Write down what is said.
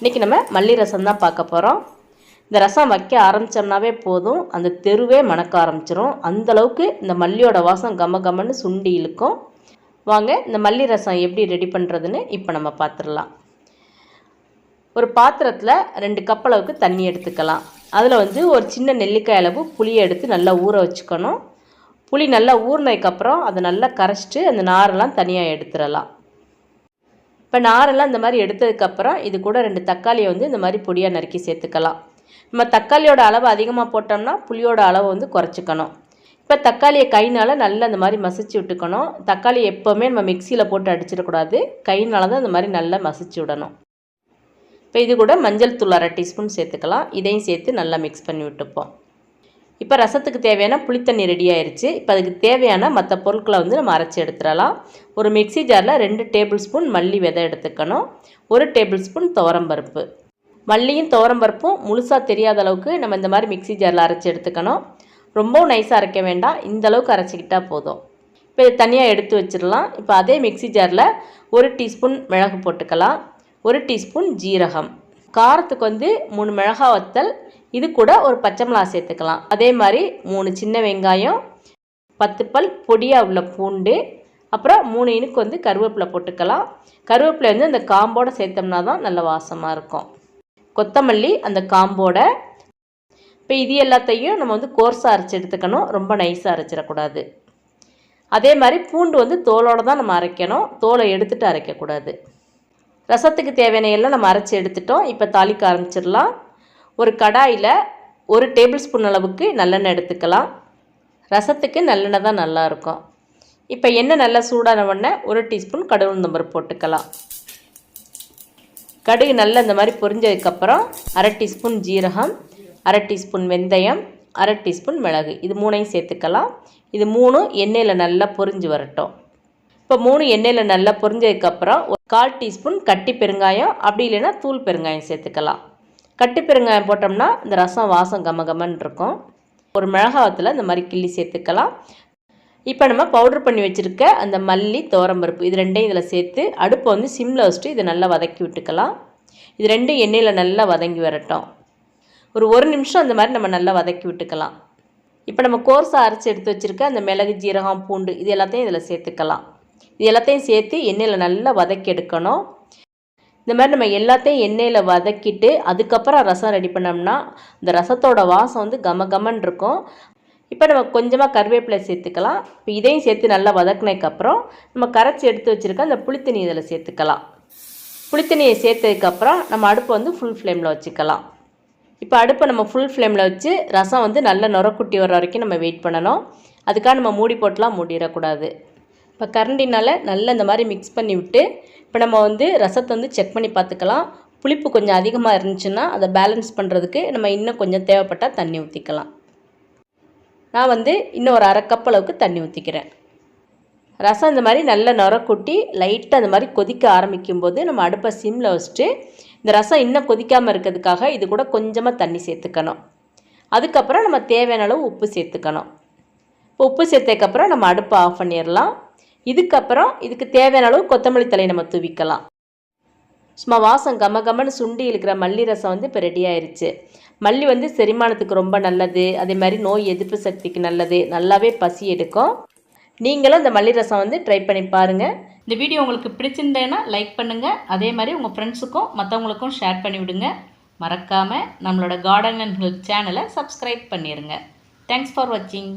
இன்றைக்கி நம்ம மல்லி ரசம் தான் பார்க்க போகிறோம் இந்த ரசம் வைக்க ஆரம்பித்தோம்னாவே போதும். அந்த தெருவே மணக்க ஆரம்பிச்சிரும். அந்தளவுக்கு இந்த மல்லியோட வாசம் கம கமன்னு சுண்டி இழுக்கும். வாங்க இந்த மல்லி ரசம் எப்படி ரெடி பண்ணுறதுன்னு இப்போ நம்ம பார்த்துடலாம் ஒரு பாத்திரத்தில் ரெண்டு கப் அளவுக்கு தண்ணி எடுத்துக்கலாம். அதில் வந்து ஒரு சின்ன நெல்லிக்காய் அளவு புளியை எடுத்து நல்லா ஊற வச்சுக்கணும். புளி நல்லா ஊறினதுக்கப்புறம் அதை நல்லா கரைச்சிட்டு அந்த நாரெல்லாம் தனியாக எடுத்துடலாம். இப்போ நாரெல்லாம் இந்த மாதிரி எடுத்ததுக்கப்புறம் இது கூட ரெண்டு தக்காளியை வந்து இந்த மாதிரி பொடியாக நறுக்கி சேர்த்துக்கலாம். நம்ம தக்காளியோட அளவு அதிகமாக போட்டோம்னா புளியோட அளவு வந்து குறைச்சிக்கணும். இப்போ தக்காளியை கைனால் நல்லா அந்த மாதிரி மசிச்சு விட்டுக்கணும். தக்காளி எப்போவுமே நம்ம மிக்சியில் போட்டு அடிச்சிடக்கூடாது. கையினால் தான் இந்த மாதிரி நல்லா மசிச்சு விடணும். இப்போ இது கூட மஞ்சள் தூள் அரை டீஸ்பூன் சேர்த்துக்கலாம். இதையும் சேர்த்து நல்லா மிக்ஸ் பண்ணி விட்டுப்போம். இப்போ ரசத்துக்கு தேவையான புளித்தண்ணி ரெடி ஆயிருச்சு. இப்போ அதுக்கு தேவையான மற்ற பொருட்களை வந்து நம்ம அரைச்சி எடுத்துடலாம். ஒரு மிக்ஸி ஜாரில் ரெண்டு டேபிள் ஸ்பூன் மல்லி விதை எடுத்துக்கணும். ஒரு டேபிள் ஸ்பூன் துவரம்பருப்பு மல்லியும் துவரம்பருப்பும் முழுசாக தெரியாத அளவுக்கு நம்ம இந்த மாதிரி மிக்ஸி ஜாரில் அரைச்சி எடுத்துக்கணும். ரொம்பவும் நைஸாக அரைக்க வேண்டாம். இந்த அளவுக்கு அரைச்சிக்கிட்டால் போதும். இப்போ இதை தனியாக எடுத்து வச்சிடலாம். இப்போ அதே மிக்ஸி ஜாரில் ஒரு டீஸ்பூன் மிளகு போட்டுக்கலாம். ஒரு டீஸ்பூன் ஜீரகம். காரத்துக்கு வந்து மூணு மிளகா வத்தல் இது கூட ஒரு பச்சை மிளகா சேர்த்துக்கலாம். அதே மாதிரி மூணு சின்ன வெங்காயம் பத்து பல் பொடியாக உள்ள பூண்டு அப்புறம் மூணு இனுக்கு வந்து கருவேப்பிலை போட்டுக்கலாம். கருவேப்பிலை வந்து அந்த காம்போடு சேர்த்தோம்னா தான் நல்ல வாசமாக இருக்கும். கொத்தமல்லி அந்த காம்போட. இப்போ இது எல்லாத்தையும் நம்ம வந்து கோர்ஸாக அரைச்சி எடுத்துக்கணும். ரொம்ப நைஸாக அரைச்சிடக்கூடாது. அதே மாதிரி பூண்டு வந்து தோலோடு தான் நம்ம அரைக்கணும். தோலை எடுத்துகிட்டு அரைக்கக்கூடாது. ரசத்துக்கு தேவையான எல்லாம் நம்ம அரைச்சி எடுத்துட்டோம். இப்போ தாளிக்க ஆரம்பிச்சிடலாம். ஒரு கடாயில் ஒரு டேபிள் ஸ்பூன் அளவுக்கு நல்லெண்ணெய் எடுத்துக்கலாம். ரசத்துக்கு நல்லெண்ணெய் தான் நல்லாயிருக்கும் இப்போ எண்ணெய் நல்லா சூடான உடனே ஒரு டீஸ்பூன் கடுகு உளுந்தம்பருப்பு போட்டுக்கலாம். கடுகு நல்லா இந்த மாதிரி பொரிஞ்சதுக்கப்புறம் அரை டீஸ்பூன் ஜீரகம் அரை டீஸ்பூன் வெந்தயம் அரை டீஸ்பூன் மிளகு. இது மூணையும் சேர்த்துக்கலாம். இது மூணும் எண்ணெயில் நல்லா பொரிஞ்சு வரட்டும். இப்போ மூணு எண்ணெயில் நல்லா பொரிஞ்சதுக்கப்புறம் ஒரு கால் டீஸ்பூன் கட்டி பெருங்காயம் அப்படி இல்லைன்னா தூள் பெருங்காயம் சேர்த்துக்கலாம். கட்டி பெருங்காயம் போட்டோம்னா இந்த ரசம் வாசம் கம கமன்னு இருக்கும். ஒரு மிளகாவத்தில் இந்த மாதிரி கிள்ளி சேர்த்துக்கலாம். இப்போ நம்ம பவுடர் பண்ணி வச்சுருக்க அந்த மல்லி துவரம்பருப்பு இது ரெண்டையும் இதில் சேர்த்து அடுப்பை வந்து சிம்மில் வச்சுட்டு இதை நல்லா வதக்கி விட்டுக்கலாம். இது ரெண்டும் எண்ணெயில் நல்லா வதங்கி வரட்டும். ஒரு ஒரு நிமிஷம் அந்த மாதிரி நம்ம நல்லா வதக்கி விட்டுக்கலாம். இப்போ நம்ம கோர்ஸாக அரைச்சி எடுத்து வச்சுருக்க அந்த மிளகு ஜீரகம் பூண்டு இது எல்லாத்தையும் இதில் சேர்த்துக்கலாம். இது எல்லாத்தையும் சேர்த்து எண்ணெயில் நல்லா வதக்கி எடுக்கணும். இந்த மாதிரி நம்ம எல்லாத்தையும் எண்ணெயில் வதக்கிட்டு அதுக்கப்புறம் ரசம் ரெடி பண்ணோம்னா இந்த ரசத்தோட வாசம் வந்து கம கமன் இருக்கும். இப்போ நம்ம கொஞ்சமாக கருவேப்பிலை சேர்த்துக்கலாம். இப்போ இதையும் சேர்த்து நல்லா வதக்குனதுக்கப்புறம் நம்ம கரைச்சி எடுத்து வச்சுருக்க அந்த புளித்தண்ணி இதில் சேர்த்துக்கலாம். புளித்தண்ணியை சேர்த்ததுக்கப்புறம் நம்ம அடுப்பை வந்து ஃபுல் ஃப்ளேமில் வச்சுக்கலாம். இப்போ அடுப்பை நம்ம ஃபுல் ஃப்ளேமில் வச்சு ரசம் வந்து நல்ல நுரக்குட்டி வர வரைக்கும் நம்ம வெயிட் பண்ணணும். அதுக்காக நம்ம மூடி போட்டுலாம் மூடிடக்கூடாது. இப்போ கரண்டினால் நல்லா இந்த மாதிரி மிக்ஸ் பண்ணி விட்டு இப்போ நம்ம வந்து ரசத்தை வந்து செக் பண்ணி பார்த்துக்கலாம். புளிப்பு கொஞ்சம் அதிகமாக இருந்துச்சுன்னா அதை பேலன்ஸ் பண்ணுறதுக்கு நம்ம இன்னும் கொஞ்சம் தேவைப்பட்டால் தண்ணி ஊற்றிக்கலாம் நான் வந்து இன்னும் ஒரு அரை கப் அளவுக்கு தண்ணி ஊற்றிக்கிறேன் ரசம் இந்த மாதிரி நல்லா நுர கொட்டி லைட்டாக அந்த மாதிரி கொதிக்க ஆரம்பிக்கும் போது நம்ம அடுப்பை சிம்மில் வச்சுட்டு இந்த ரசம் இன்னும் கொதிக்காமல் இருக்கிறதுக்காக இது கூட கொஞ்சமாக தண்ணி சேர்த்துக்கணும். அதுக்கப்புறம் நம்ம தேவையான அளவு உப்பு சேர்த்துக்கணும். இப்போ உப்பு சேர்த்ததுக்கப்புறம் நம்ம அடுப்பை ஆஃப் பண்ணிடலாம். இதுக்கப்புறம் இதுக்கு தேவையான அளவு கொத்தமல்லி தலை நம்ம தூவிக்கலாம். சும்மா வாசம் கம கமன்னு சுண்டி இருக்கிற மல்லி ரசம் வந்து இப்போ ரெடி ஆயிருச்சு. மல்லி வந்து செரிமானத்துக்கு ரொம்ப நல்லது. அதே மாதிரி நோய் எதிர்ப்பு சக்திக்கு நல்லது. நல்லாவே பசி எடுக்கும். நீங்களும் இந்த மல்லி ரசம் வந்து ட்ரை பண்ணி பாருங்கள் இந்த வீடியோ உங்களுக்கு பிடிச்சிருந்தேன்னா லைக் பண்ணுங்கள் அதே மாதிரி உங்கள் ஃப்ரெண்ட்ஸுக்கும் மற்றவங்களுக்கும் ஷேர் பண்ணி விடுங்க. மறக்காமல் நம்மளோட கார்டன் அண்ட் ஹெல்த் சேனலை சப்ஸ்கிரைப் பண்ணிடுங்க தேங்க்ஸ் ஃபார் வாட்சிங்